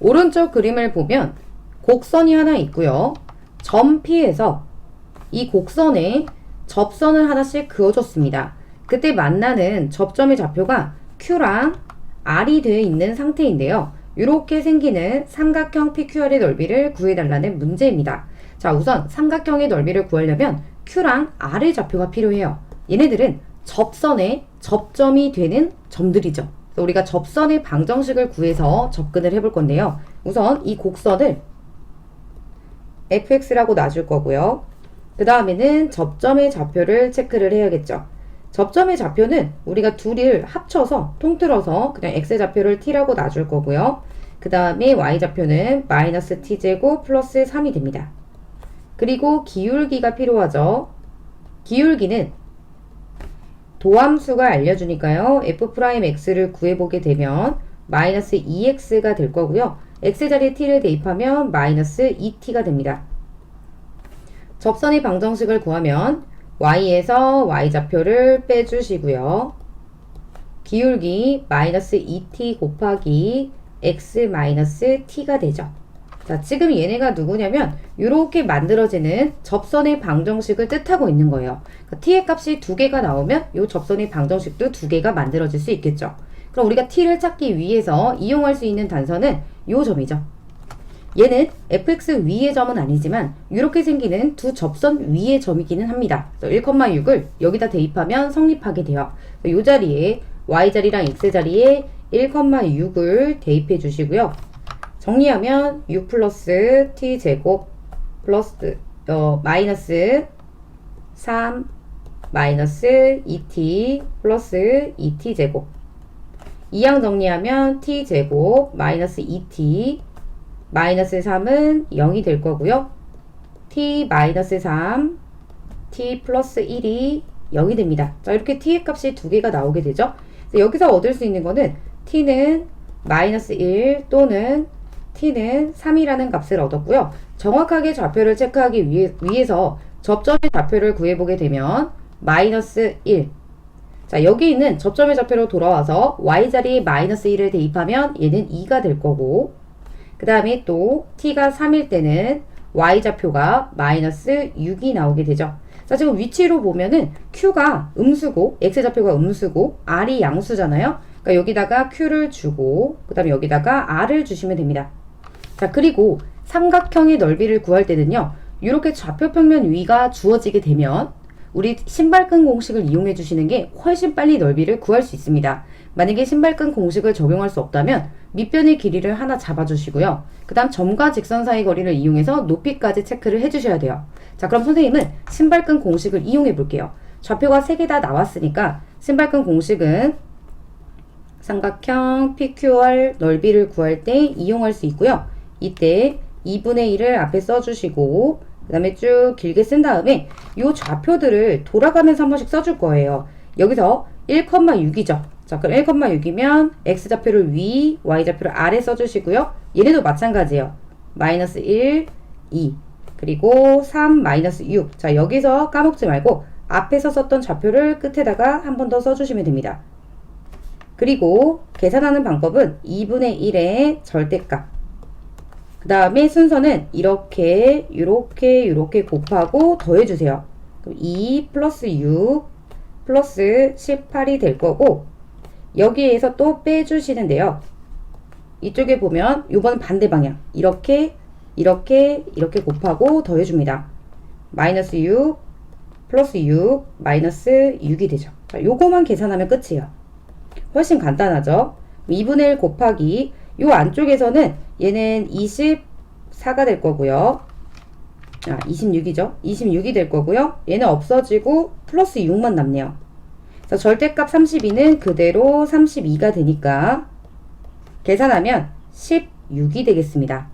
오른쪽 그림을 보면 곡선이 하나 있고요. 점 P에서 이 곡선에 접선을 하나씩 그어줬습니다. 그때 만나는 접점의 좌표가 Q랑 R이 되어 있는 상태인데요. 이렇게 생기는 삼각형 PQR의 넓이를 구해달라는 문제입니다. 자, 우선 삼각형의 넓이를 구하려면 Q랑 R의 좌표가 필요해요. 얘네들은 접선의 접점이 되는 점들이죠. 우리가 접선의 방정식을 구해서 접근을 해볼 건데요. 우선 이 곡선을 fx라고 놔줄 거고요. 그 다음에는 접점의 좌표를 체크를 해야겠죠. 접점의 좌표는 우리가 둘을 합쳐서 통틀어서 그냥 x의 좌표를 t라고 놔줄 거고요. 그 다음에 y 좌표는 마이너스 t제곱 플러스 3이 됩니다. 그리고 기울기가 필요하죠. 기울기는 도함수가 알려주니까요. f'x를 구해보게 되면 마이너스 2x가 될 거고요. x 자리에 t를 대입하면 마이너스 2t가 됩니다. 접선의 방정식을 구하면 y에서 y좌표를 빼주시고요. 기울기 마이너스 2t 곱하기 x 마이너스 t가 되죠. 자, 지금 얘네가 누구냐면 이렇게 만들어지는 접선의 방정식을 뜻하고 있는 거예요. 그러니까 t의 값이 두 개가 나오면 이 접선의 방정식도 두 개가 만들어질 수 있겠죠. 그럼 우리가 t를 찾기 위해서 이용할 수 있는 단서는 이 점이죠. 얘는 fx 위의 점은 아니지만 이렇게 생기는 두 접선 위의 점이기는 합니다. 1,6을 여기다 대입하면 성립하게 돼요. 이 자리에 y 자리랑 x 자리에 1,6을 대입해 주시고요. 정리하면 6 플러스 t 제곱 플러스 어, 마이너스 3 마이너스 2t 플러스 2t 제곱 이항 정리하면 t 제곱 마이너스 2t 마이너스 3은 0이 될 거고요. t 마이너스 3 t 플러스 1이 0이 됩니다. 자 이렇게 t의 값이 두 개가 나오게 되죠. 여기서 얻을 수 있는 거는 t는 마이너스 1 또는 t는 3이라는 값을 얻었고요. 정확하게 좌표를 체크하기 위해, 위해 서 접점의 좌표를 구해보게 되면 마이너스 1. 자, 여기 있는 접점의 좌표로 돌아와서 y자리에 마이너스 1을 대입하면 얘는 2가 될 거고 그 다음에 또 t가 3일 때는 y좌표가 마이너스 6이 나오게 되죠. 자, 지금 위치로 보면은 q가 음수고 x좌표가 음수고 r이 양수잖아요. 그러니까 여기다가 q를 주고 그 다음에 여기다가 r을 주시면 됩니다. 자, 그리고 삼각형의 넓이를 구할 때는요. 이렇게 좌표평면 위가 주어지게 되면 우리 신발끈 공식을 이용해 주시는 게 훨씬 빨리 넓이를 구할 수 있습니다. 만약에 신발끈 공식을 적용할 수 없다면 밑변의 길이를 하나 잡아주시고요. 그 다음 점과 직선 사이 거리를 이용해서 높이까지 체크를 해주셔야 돼요. 자, 그럼 선생님은 신발끈 공식을 이용해 볼게요. 좌표가 3개 다 나왔으니까 신발끈 공식은 삼각형 PQR 넓이를 구할 때 이용할 수 있고요. 이때 2분의 1을 앞에 써주시고 그 다음에 쭉 길게 쓴 다음에 이 좌표들을 돌아가면서 한 번씩 써줄 거예요. 여기서 1,6이죠. 자, 그럼 1,6이면 x좌표를 위, y좌표를 아래 써주시고요. 얘네도 마찬가지예요. 마이너스 1, 2, 그리고 3, 마이너스 6. 자, 여기서 까먹지 말고 앞에서 썼던 좌표를 끝에다가 한 번 더 써주시면 됩니다. 그리고 계산하는 방법은 2분의 1의 절대값. 그 다음에 순서는 이렇게, 이렇게, 이렇게 곱하고 더해주세요. 그럼 2 플러스 6 플러스 18이 될 거고, 여기에서 또 빼주시는데요. 이쪽에 보면 요번 반대 방향. 이렇게, 이렇게, 이렇게 곱하고 더해줍니다. 마이너스 6 플러스 6 마이너스 6이 되죠. 자, 요거만 계산하면 끝이에요. 훨씬 간단하죠. 2분의 1 곱하기 요 안쪽에서는 얘는 24가 될 거고요. 아, 26이죠. 26이 될 거고요. 얘는 없어지고 플러스 6만 남네요. 그래서 절대값 32는 그대로 32가 되니까 계산하면 16이 되겠습니다.